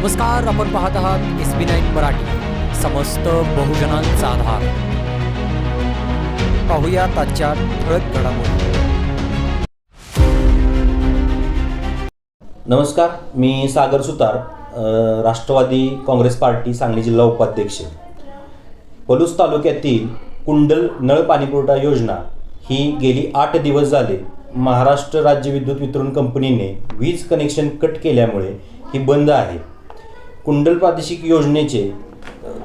नमस्कार आपण पाहत आहात एस बी नाईन मराठी. समस्त बहुजनांचा आधार. पाहूया आजच्या ठळक घडामोडी. नमस्कार मी सागर सुतार राष्ट्रवादी काँग्रेस पार्टी सांगली जिल्हा उपाध्यक्ष. पलूस तालुक्यातील कुंडल नळ पाणीपुरवठा योजना ही गेली आठ दिवस झाले महाराष्ट्र राज्य विद्युत वितरण कंपनीने वीज कनेक्शन कट केल्यामुळे ही बंद आहे. कुंडल प्रादेशिक योजनेचे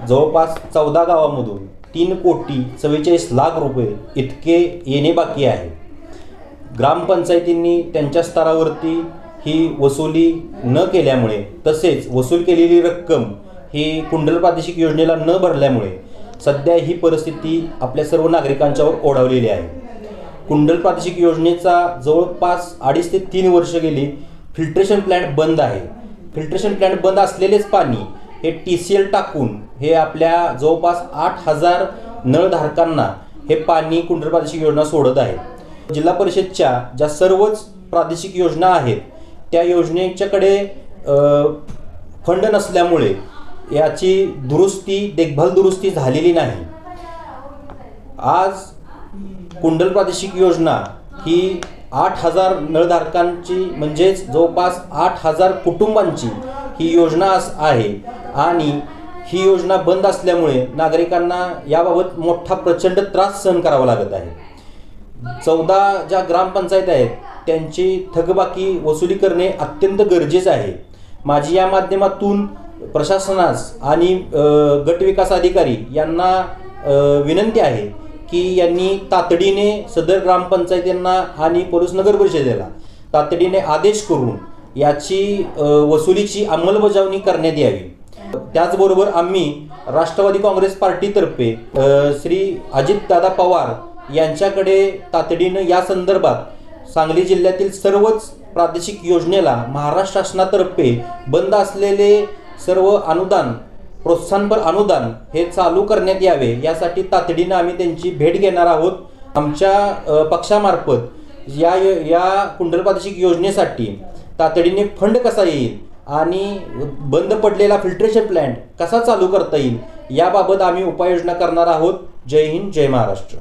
जवळपास चौदा गावामधून तीन कोटी चव्वेचाळीस लाख रुपये इतके येणे बाकी आहे. ग्रामपंचायतींनी त्यांच्या स्तरावरती ही वसुली न केल्यामुळे तसेच वसूल केलेली रक्कम ही कुंडल प्रादेशिक योजनेला न भरल्यामुळे सध्या ही परिस्थिती आपल्या सर्व नागरिकांच्यावर ओढावलेली आहे. कुंडल प्रादेशिक योजनेचा जवळपास अडीच ते तीन वर्ष गेली फिल्ट्रेशन प्लॅन्ट बंद आहे. फिल्ट्रेशन प्लॅन्ट बंद असलेलेच पाणी हे टी सी एल टाकून हे आपल्या जवळपास आठ हजार नळधारकांना हे पाणी कुंडल प्रादेशिक योजना सोडत आहे. जिल्हा परिषदच्या ज्या सर्वच प्रादेशिक योजना आहेत त्या योजनेच्याकडे फंड नसल्यामुळे याची दुरुस्ती देखभाल दुरुस्ती झालेली नाही. आज कुंडल प्रादेशिक योजना ही आठ हजार नळधारकांची म्हणजेच जवळपास आठ हजार कुटुंबांची ही योजना अस- आहे. आणि ही योजना बंद असल्यामुळे नागरिकांना याबाबत मोठा प्रचंड त्रास सहन करावा लागत आहे. चौदा ज्या ग्रामपंचायत आहेत त्यांची थकबाकी वसुली करणे अत्यंत गरजेचं आहे. माझी या माध्यमातून प्रशासनास आणि गटविकास अधिकारी यांना विनंती आहे की यांनी तातडीने सदर ग्रामपंचायतींना आणि पोलीस नगर परिषदेला तातडीने आदेश करून याची वसुलीची अंमलबजावणी करण्यात यावी. त्याचबरोबर आम्ही राष्ट्रवादी काँग्रेस पार्टीतर्फे श्री श्री अजितदादा पवार यांच्याकडे तातडीनं या संदर्भात सांगली जिल्ह्यातील सर्वच प्रादेशिक योजनेला महाराष्ट्र शासनातर्फे बंद असलेले सर्व अनुदान प्रोत्साहनपर अनुदान हे चालू करण्यात यावे. यासाठी तातडीनं आम्ही त्यांची भेट घेणार आहोत. आमच्या पक्षामार्फत या या कुंडल प्रादेशिक योजनेसाठी तातडीने फंड कसा येईल आणि बंद पडलेला फिल्ट्रेशन प्लॅन्ट कसा चालू करता येईल याबाबत आम्ही उपाययोजना करणार आहोत. जय हिंद जय महाराष्ट्र.